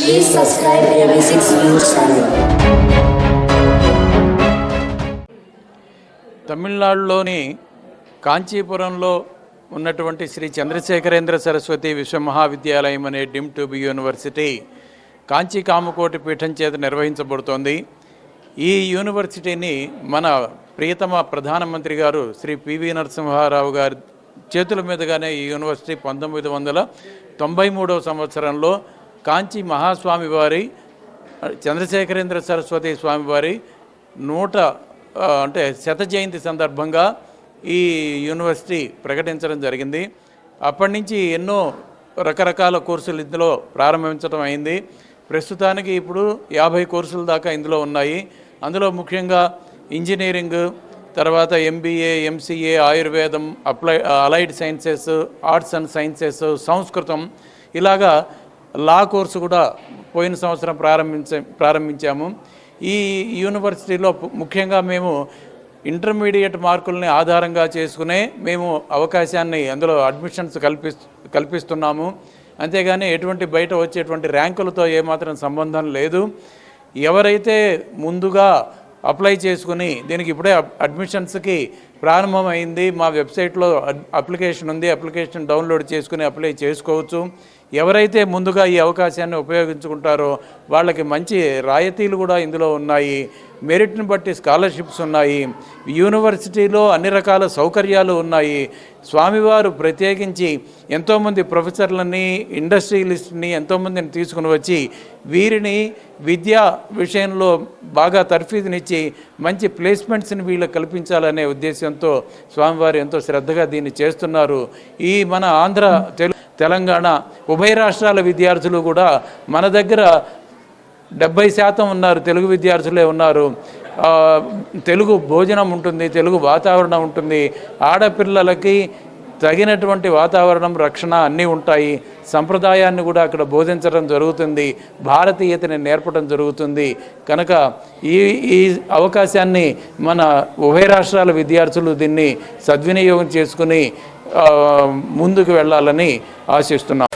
Please subscribe AB6 News channel. తమిళనాడులోని కాంచీపురంలో ఉన్నటువంటి శ్రీ చంద్రశేఖరేంద్ర సరస్వతి విశ్వమహావిద్యాలయం అనే deemed to be university Kanchi Kamakoti Peetham చేత నిర్వహించబడుతోంది ఈ యూనివర్సిటీని మన ప్రియతమ ప్రధానమంత్రి గారు శ్రీ పివి నరసింహారావు గారి చేతుల మీదుగానే ఈ యూనివర్సిటీ పంతొమ్మిది వందల తొంభై మూడవ సంవత్సరంలో కాంచీ మహాస్వామి వారి చంద్రశేఖరేంద్ర సరస్వతి స్వామివారి నూట అంటే శత జయంతి సందర్భంగా ఈ యూనివర్సిటీ ప్రకటించడం జరిగింది. అప్పటి నుంచి ఎన్నో రకరకాల కోర్సులు ఇందులో ప్రారంభించడం అయింది. ప్రస్తుతానికి ఇప్పుడు యాభై కోర్సుల దాకా ఇందులో ఉన్నాయి. అందులో ముఖ్యంగా ఇంజనీరింగ్ తర్వాత ఎంబీఏ ఎంసీఏ ఆయుర్వేదం apply allied sciences arts and sciences సంస్కృతం. ఇలాగా లా కోర్సు కూడా పోయిన సంవత్సరం ప్రారంభించ ప్రారంభించాము. ఈ యూనివర్సిటీలో ముఖ్యంగా మేము ఇంటర్మీడియట్ మార్కుల్ని ఆధారంగా చేసుకునే మేము అవకాశాన్ని అందులో అడ్మిషన్స్ కల్పి కల్పిస్తున్నాము. అంతేగాని ఎటువంటి బయట వచ్చేటువంటి ర్యాంకులతో ఏమాత్రం సంబంధం లేదు. ఎవరైతే ముందుగా అప్లై చేసుకుని దీనికి ఇప్పుడే అడ్మిషన్స్కి ప్రారంభమైంది. మా వెబ్సైట్లో అప్లికేషన్ ఉంది. అప్లికేషన్ డౌన్లోడ్ చేసుకుని అప్లై చేసుకోవచ్చు. ఎవరైతే ముందుగా ఈ అవకాశాన్ని ఉపయోగించుకుంటారో వాళ్ళకి మంచి రాయితీలు కూడా ఇందులో ఉన్నాయి. మెరిట్ని బట్టి స్కాలర్షిప్స్ ఉన్నాయి. యూనివర్సిటీలో అన్ని రకాల సౌకర్యాలు ఉన్నాయి. స్వామివారు ప్రత్యేకించి ఎంతోమంది ప్రొఫెసర్లని ఇండస్ట్రియలిస్ట్ని ఎంతోమందిని తీసుకుని వచ్చి వీరిని విద్యా విషయంలో బాగా తర్ఫీదునిచ్చి మంచి ప్లేస్మెంట్స్ని వీళ్ళకి కల్పించాలనే ఉద్దేశం ఉద్దేశంతో స్వామివారు ఎంతో శ్రద్ధగా దీన్ని చేస్తున్నారు. ఈ మన ఆంధ్ర తెలు తెలంగాణ ఉభయ రాష్ట్రాల విద్యార్థులు కూడా మన దగ్గర డెబ్బై శాతం ఉన్నారు తెలుగు విద్యార్థులే ఉన్నారు. తెలుగు భోజనం ఉంటుంది తెలుగు వాతావరణం ఉంటుంది. ఆడపిల్లలకి తగినటువంటి వాతావరణం రక్షణ అన్నీ ఉంటాయి. సంప్రదాయాన్ని కూడా అక్కడ బోధించడం జరుగుతుంది. భారతీయతని నేర్పడం జరుగుతుంది. కనుక ఈ ఈ అవకాశాన్ని మన ఉభయ రాష్ట్రాల విద్యార్థులు దీన్ని సద్వినియోగం చేసుకుని ముందుకు వెళ్ళాలని ఆశిస్తున్నాం.